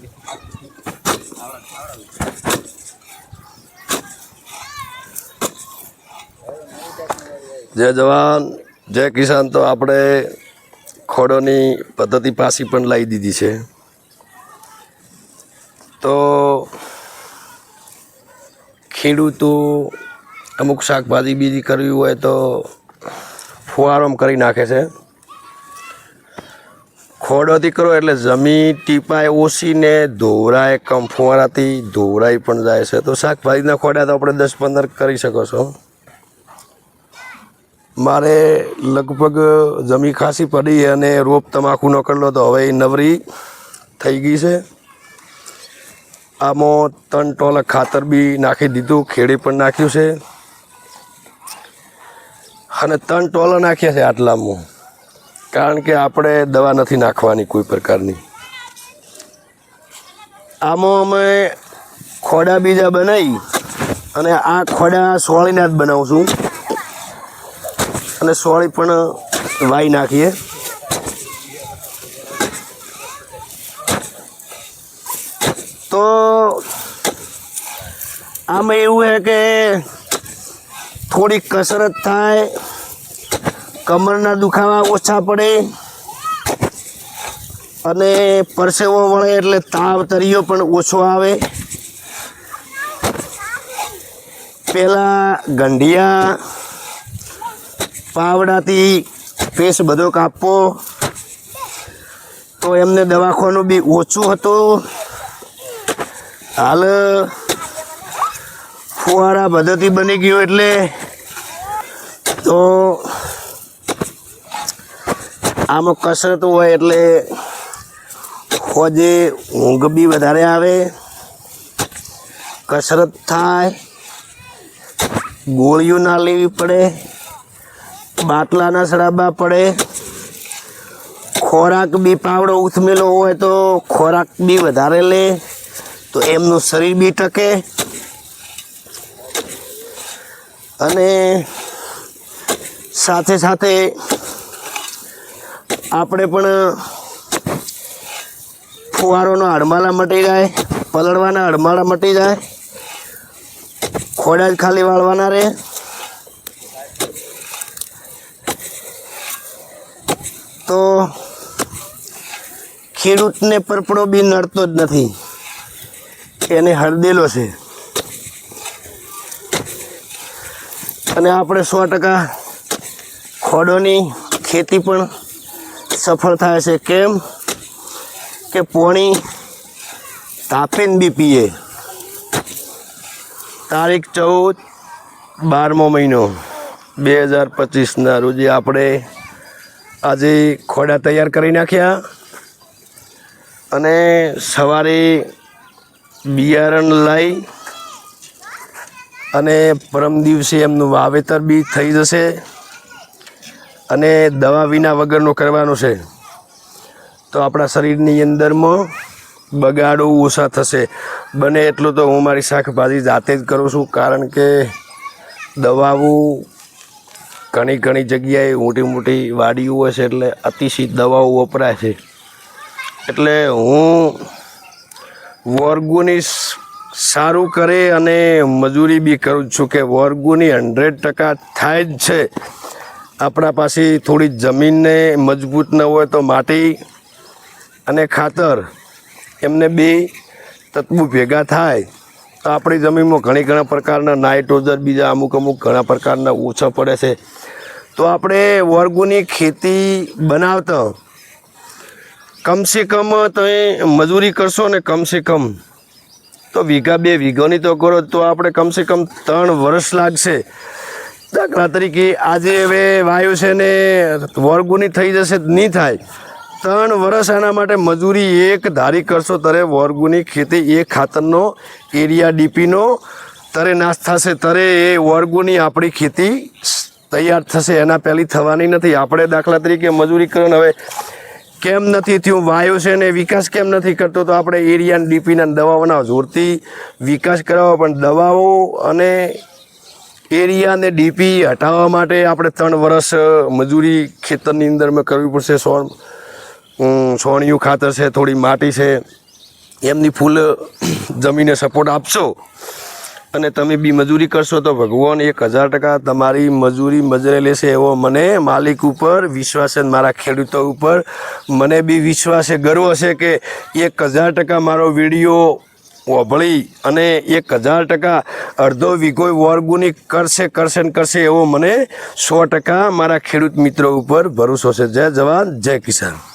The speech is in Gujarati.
જય જવાન. જય કિસાન. તો આપણે ખોડોની પદ્ધતિ પાછી પણ લાવી દીધી છે. તો ખેડૂતો અમુક શાકભાજી બીજી કરવી હોય તો ફુવારોમ કરી નાખે છે. ખોડોથી કરો એટલે જમીન ટીપાય ઓછીને ધોવરાય કમ ફુવારાથી ધોવરાઈ પણ જાય છે. તો શાકભાજીના ખોડા તો આપણે દસ પંદર કરી શકો છો. મારે લગભગ જમી ખાસી પડી અને રોપ તમાકુનો કરલો તો હવે નવરી થઈ ગઈ છે. આમાં ત્રણ ટોલ ખાતર બી નાખી દીધું, ખેડી પણ નાખ્યું છે. અને ત્રણ ટોલા નાખ્યા છે આટલામાં. કારણ કે આપણે દવા નથી નાખવાની કોઈ પ્રકારની. આમાં અમે ખોડા બીજા બનાવી અને આ ખોડા સોળીના જ બનાવું છું. અને સોળી પણ વાઈ નાખીએ. તો આમાં એવું છે કે થોડીક કસરત થાય કમરના દુખાવા ઓછા પડે અને પરસેવો વળે એટલે તાવ તરીયો પણ ઓછો આવે. પહેલાં ગંઢિયા, પાવડાથી ફેસ બધો કાપવો તો એમને દવાખાનું બી ઓછું હતું. હાલ ફુવારા પદ્ધતિ બની ગયું એટલે. તો આમાં કસરત હોય એટલે હોજે ઊંઘ બી વધારે આવે, કસરત થાય, ગોળીઓ ના લેવી પડે, બાટલાના સડાબા પડે, ખોરાક બી પાવડો ઉથમેલો હોય તો ખોરાક બી વધારે લે, તો એમનું શરીર બી ટકે. અને સાથે સાથે આપણે પણ, ફુવારોના હડમાલા મટી જાય, પલળવાના હડમાળા મટી જાય, ખોડા જ ખાલી વાળવાના રહે. તો ખેડૂતને પરપડો બી નડતો જ નથી. એને હળદેલો છે. અને આપણે સો ટકા ખોડોની ખેતી પણ સફળ થાય છે. કેમ? કે પોણી તાપીને બી પીએ. તારીખ ચૌદ બારમો મહિનો, બે હજાર પચીસના રોજે આપણે આજે ખોડા તૈયાર કરી નાખ્યા અને સવારે બિયારણ લાવી અને પરમ દિવસે એમનું વાવેતર બી થઈ જશે. અને દવા વિના વગરનો કરવાનો છે. તો આપણા શરીરની અંદરમાં બગાડો ઓછા થશે. બને એટલું તો હું મારી શાકભાજી જાતે જ કરું છું, કારણ કે દવાઓ ઘણી ઘણી જગ્યાએ મોટી મોટી વાડીઓ હોય છે, એટલે અતિશય દવાઓ વપરાય છે. એટલે હું વર્ગોની સારું કરે અને મજૂરી બી કરું છું કે વર્ગોની હંડ્રેડ ટકા થાય જ છે. આપણા પાસે થોડી જમીનને મજબૂત ન હોય તો માટી અને ખાતર એમને બે તત્વો ભેગા થાય. તો આપણી જમીનમાં ઘણી ઘણા પ્રકારના નાઇટ્રોજન, બીજા અમુક અમુક ઘણા પ્રકારના ઓછા પડે છે. તો આપણે વર્ગોની ખેતી બનાવતા કમસે કમ તમે મજૂરી કરશો ને કમસે કમ તો વીઘા બે વીઘાની તો કરો તો આપણે કમસે કમ ત્રણ વર્ષ લાગશે. દાખલા તરીકે આજે હવે વાયુ છે ને વર્ગુની થઈ જશે નહીં થાય. ત્રણ વર્ષ એના માટે મજૂરી એક ધારી કરશો ત્યારે વર્ગુની ખેતી એ ખાતરનો એરિયા ડીપીનો તરે નાશ થશે તરે એ વર્ગુની આપણી ખેતી તૈયાર થશે, એના પહેલી થવાની નથી. આપણે દાખલા તરીકે મજૂરી કરો હવે કેમ નથી થયું? વાયુ છે ને વિકાસ કેમ નથી કરતો? તો આપણે એરિયા ડીપીના દવાઓના જોરથી વિકાસ કરાવવા, પણ દવાઓ અને એરિયા અને ડીપી હટાવવા માટે આપણે ત્રણ વર્ષ મજૂરી ખેતરની અંદર મેં કરવી પડશે. સોણ સોણિયું ખાતર છે, થોડી માટી છે. એમની ફૂલ જમીને સપોર્ટ આપશો. અને તમે બી મજૂરી કરશો તો ભગવાન એક હજાર ટકા તમારી મજૂરી મજરે લેશે એવો મને માલિક ઉપર, વિશ્વાસ છે મારા ખેડૂતો ઉપર. મને બી વિશ્વાસ છે, ગર્વ છે કે એક હજાર ટકા મારો વીડિયો ઓભળી અને એક હજાર ટકા અડધો વીઘો ઓર્ગોનિક કરશે કરશે ને કરશે એવો મને સો ટકા મારા ખેડૂત મિત્રો ઉપર ભરોસો છે. જય જવાન, જય કિસાન.